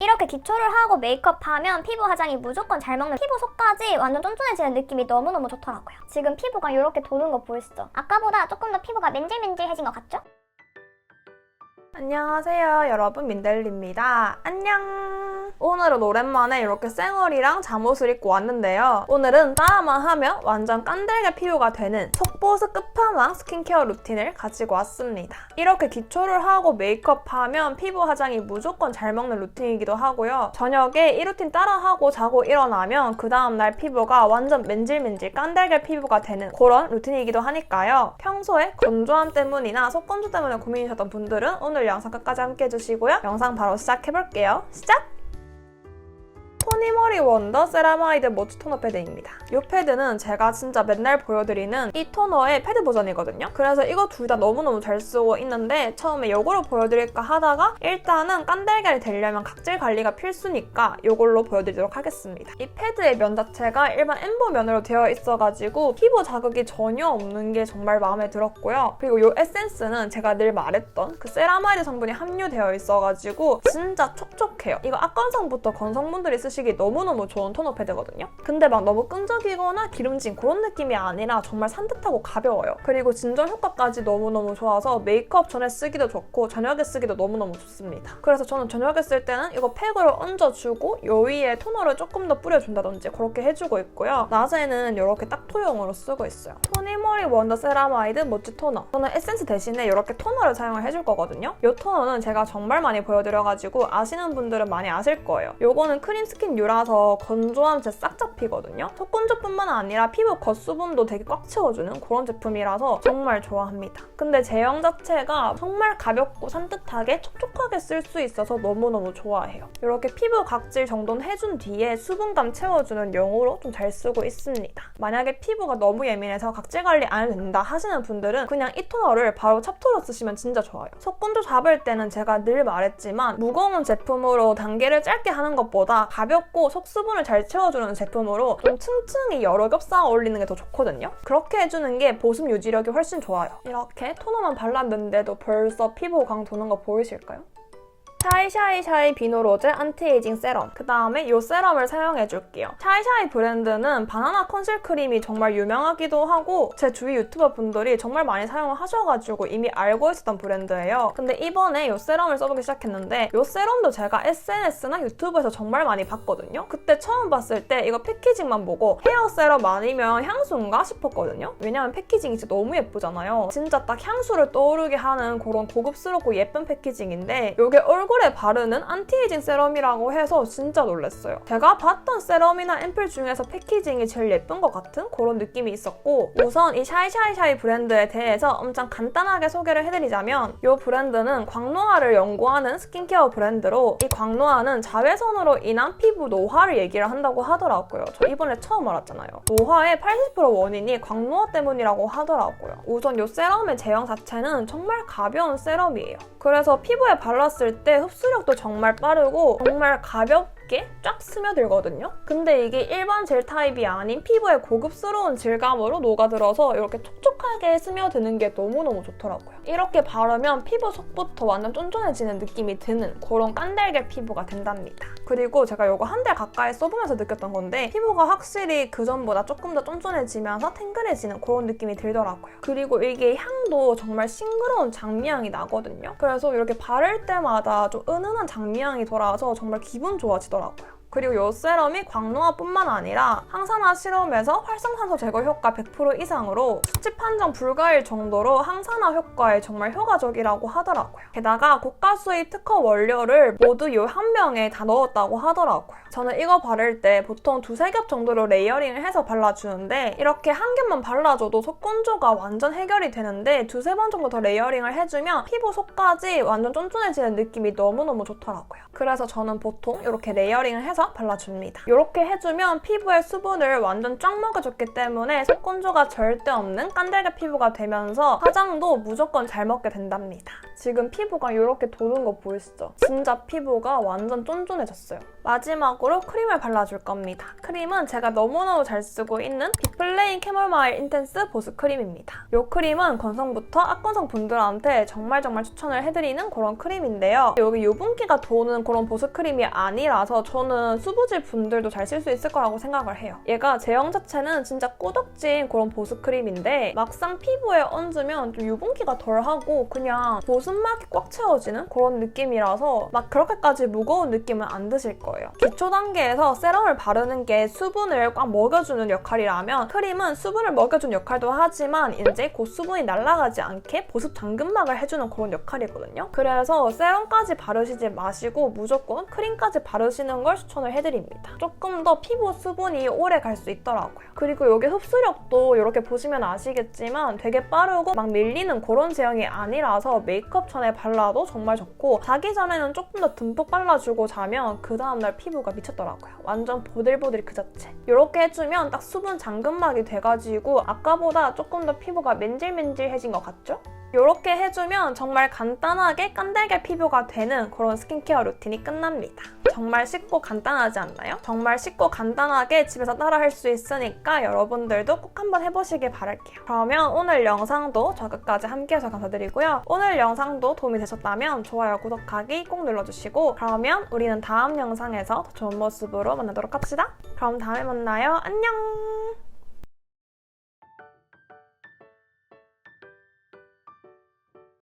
이렇게 기초를 하고 메이크업하면 피부 화장이 무조건 잘 먹는 피부 속까지 완전 쫀쫀해지는 느낌이 너무너무 좋더라고요. 지금 피부가 이렇게 도는 거 보이시죠? 아까보다 조금 더 피부가 맨질맨질해진 것 같죠? 안녕하세요 여러분. 민델리입니다. 안녕. 오늘은 오랜만에 이렇게 쌩얼이랑 잠옷을 입고 왔는데요. 오늘은 따라만 하면 완전 깐들게 피부가 되는 속보습 끝판왕 스킨케어 루틴을 가지고 왔습니다. 이렇게 기초를 하고 메이크업하면 피부 화장이 무조건 잘 먹는 루틴이기도 하고요. 저녁에 이 루틴 따라하고 자고 일어나면 그 다음날 피부가 완전 맨질맨질 깐달걀 피부가 되는 그런 루틴이기도 하니까요. 평소에 건조함 때문이나 속건조 때문에 고민이셨던 분들은 오늘 영상 끝까지 함께 해주시고요. 영상 바로 시작해볼게요. 시작! 토니머리 원더 세라마이드 모츠 토너 패드입니다. 이 패드는 제가 진짜 맨날 보여드리는 이 토너의 패드 버전이거든요. 그래서 이거 둘 다 너무너무 잘 쓰고 있는데 처음에 이거로 보여드릴까 하다가 일단은 깐달걀이 되려면 각질 관리가 필수니까 이걸로 보여드리도록 하겠습니다. 이 패드의 면 자체가 일반 엠보 면으로 되어 있어가지고 피부 자극이 전혀 없는 게 정말 마음에 들었고요. 그리고 이 에센스는 제가 늘 말했던 그 세라마이드 성분이 함유되어 있어가지고 진짜 촉촉해요. 이거 앞건성부터 건성분들이 쓰시기 너무너무 좋은 토너 패드거든요. 근데 막 너무 끈적이거나 기름진 그런 느낌이 아니라 정말 산뜻하고 가벼워요. 그리고 진정 효과까지 너무너무 좋아서 메이크업 전에 쓰기도 좋고 저녁에 쓰기도 너무너무 좋습니다. 그래서 저는 저녁에 쓸 때는 이거 팩으로 얹어주고 요 위에 토너를 조금 더 뿌려준다든지 그렇게 해주고 있고요. 낮에는 이렇게 딱토용으로 쓰고 있어요. 토니모리 원더 세라마이드 모찌 토너. 저는 에센스 대신에 이렇게 토너를 사용을 해줄 거거든요. 이 토너는 제가 정말 많이 보여드려가지고 아시는 분들은 많이 아실 거예요. 요거는 크림 스킨 유라서 건조함 제싹잡 히거든요. 속건조뿐만 아니라 피부 겉수분도 되게 꽉 채워주는 그런 제품이라서 정말 좋아합니다. 근데 제형 자체가 정말 가볍고 산뜻하게 촉촉하게 쓸 수 있어서 너무너무 좋아해요. 이렇게 피부 각질 정돈 해준 뒤에 수분감 채워주는 용으로 좀 잘 쓰고 있습니다. 만약에 피부가 너무 예민해서 각질 관리 안 된다 하시는 분들은 그냥 이 토너를 바로 찹토로 쓰시면 진짜 좋아요. 속건조 잡을 때는 제가 늘 말했지만 무거운 제품으로 단계를 짧게 하는 것보다 가볍고 속수분을 잘 채워주는 제품 으로 좀 층층이 여러 겹 쌓아 올리는 게 더 좋거든요. 그렇게 해주는 게 보습 유지력이 훨씬 좋아요. 이렇게 토너만 발랐는데도 벌써 피부 광 도는 거 보이실까요? 샤이샤이샤이 비노로즈 안티에이징 세럼. 그 다음에 이 세럼을 사용해줄게요. 샤이샤이 브랜드는 바나나 컨실 크림이 정말 유명하기도 하고 제 주위 유튜버 분들이 정말 많이 사용을 하셔가지고 이미 알고 있었던 브랜드예요. 근데 이번에 이 세럼을 써보기 시작했는데 이 세럼도 제가 SNS나 유튜브에서 정말 많이 봤거든요. 그때 처음 봤을 때 이거 패키징만 보고 헤어 세럼 아니면 향수인가 싶었거든요. 왜냐면 패키징이 진짜 너무 예쁘잖아요. 진짜 딱 향수를 떠오르게 하는 그런 고급스럽고 예쁜 패키징인데 이게 얼굴 에 바르는 안티에이징 세럼이라고 해서 진짜 놀랐어요. 제가 봤던 세럼이나 앰플 중에서 패키징이 제일 예쁜 것 같은 그런 느낌이 있었고 우선 이 샤이샤이샤이 브랜드에 대해서 엄청 간단하게 소개를 해드리자면 이 브랜드는 광노화를 연구하는 스킨케어 브랜드로 이 광노화는 자외선으로 인한 피부 노화를 얘기를 한다고 하더라고요. 저 이번에 처음 알았잖아요. 노화의 80% 원인이 광노화 때문이라고 하더라고요. 우선 이 세럼의 제형 자체는 정말 가벼운 세럼이에요. 그래서 피부에 발랐을 때 흡수력도 정말 빠르고 정말 가볍게 쫙 스며들거든요. 근데 이게 일반 젤 타입이 아닌 피부에 고급스러운 질감으로 녹아들어서 이렇게 촉 촉하게 스며드는 게 너무너무 좋더라고요. 이렇게 바르면 피부 속부터 완전 쫀쫀해지는 느낌이 드는 그런 깐달걀 피부가 된답니다. 그리고 제가 이거 한 달 가까이 써보면서 느꼈던 건데 피부가 확실히 그전보다 조금 더 쫀쫀해지면서 탱글해지는 그런 느낌이 들더라고요. 그리고 이게 향도 정말 싱그러운 장미향이 나거든요. 그래서 이렇게 바를 때마다 좀 은은한 장미향이 돌아와서 정말 기분 좋아지더라고요. 그리고 이 세럼이 광노화뿐만 아니라 항산화 실험에서 활성산소 제거 효과 100% 이상으로 수치 판정 불가일 정도로 항산화 효과에 정말 효과적이라고 하더라고요. 게다가 고가 수입 특허 원료를 모두 이한 병에 다 넣었다고 하더라고요. 저는 이거 바를 때 보통 두세 겹 정도로 레이어링을 해서 발라주는데 이렇게 한 겹만 발라줘도 속 건조가 완전 해결이 되는데 두세 번 정도 더 레이어링을 해주면 피부 속까지 완전 쫀쫀해지는 느낌이 너무너무 좋더라고요. 그래서 저는 보통 이렇게 레이어링을 해서 발라줍니다. 이렇게 해주면 피부의 수분을 완전 쫙 먹여줬기 때문에 속건조가 절대 없는 깐달걀 피부가 되면서 화장도 무조건 잘 먹게 된답니다. 지금 피부가 이렇게 도는 거 보이시죠? 진짜 피부가 완전 쫀쫀해졌어요. 마지막으로 크림을 발라줄 겁니다. 크림은 제가 너무너무 잘 쓰고 있는 빅플레인 캐멀마일 인텐스 보습 크림입니다. 이 크림은 건성부터 악건성 분들한테 정말 정말 추천을 해드리는 그런 크림인데요. 여기 유분기가 도는 그런 보습 크림이 아니라서 저는 수부질 분들도 잘 쓸 수 있을 거라고 생각을 해요. 얘가 제형 자체는 진짜 꾸덕진 그런 보습 크림인데 막상 피부에 얹으면 좀 유분기가 덜하고 그냥 보습 막이 꽉 채워지는 그런 느낌이라서 막 그렇게까지 무거운 느낌은 안 드실 거예요. 기초 단계에서 세럼을 바르는 게 수분을 꽉 먹여주는 역할이라면 크림은 수분을 먹여주는 역할도 하지만 이제 곧 수분이 날아가지 않게 보습 잠금막을 해주는 그런 역할이거든요. 그래서 세럼까지 바르시지 마시고 무조건 크림까지 바르시는 걸 추천을 해드립니다. 조금 더 피부 수분이 오래 갈 수 있더라고요. 그리고 여기 흡수력도 이렇게 보시면 아시겠지만 되게 빠르고 막 밀리는 그런 제형이 아니라서 메이크업 전에 발라도 정말 좋고 자기 전에는 조금 더 듬뿍 발라주고 자면 그 다음날 피부가 미쳤더라고요. 완전 보들보들 그 자체. 이렇게 해주면 딱 수분 잠금막이 돼가지고 아까보다 조금 더 피부가 맨질맨질해진 것 같죠? 이렇게 해주면 정말 간단하게 깐달걀 피부가 되는 그런 스킨케어 루틴이 끝납니다. 정말 쉽고 간단하지 않나요? 정말 쉽고 간단하게 집에서 따라 할 수 있으니까 여러분들도 꼭 한번 해보시길 바랄게요. 그러면 오늘 영상도 저 끝까지 함께해서 감사드리고요. 오늘 영상도 도움이 되셨다면 좋아요, 구독하기 꼭 눌러주시고 그러면 우리는 다음 영상에서 더 좋은 모습으로 만나도록 합시다. 그럼 다음에 만나요. 안녕!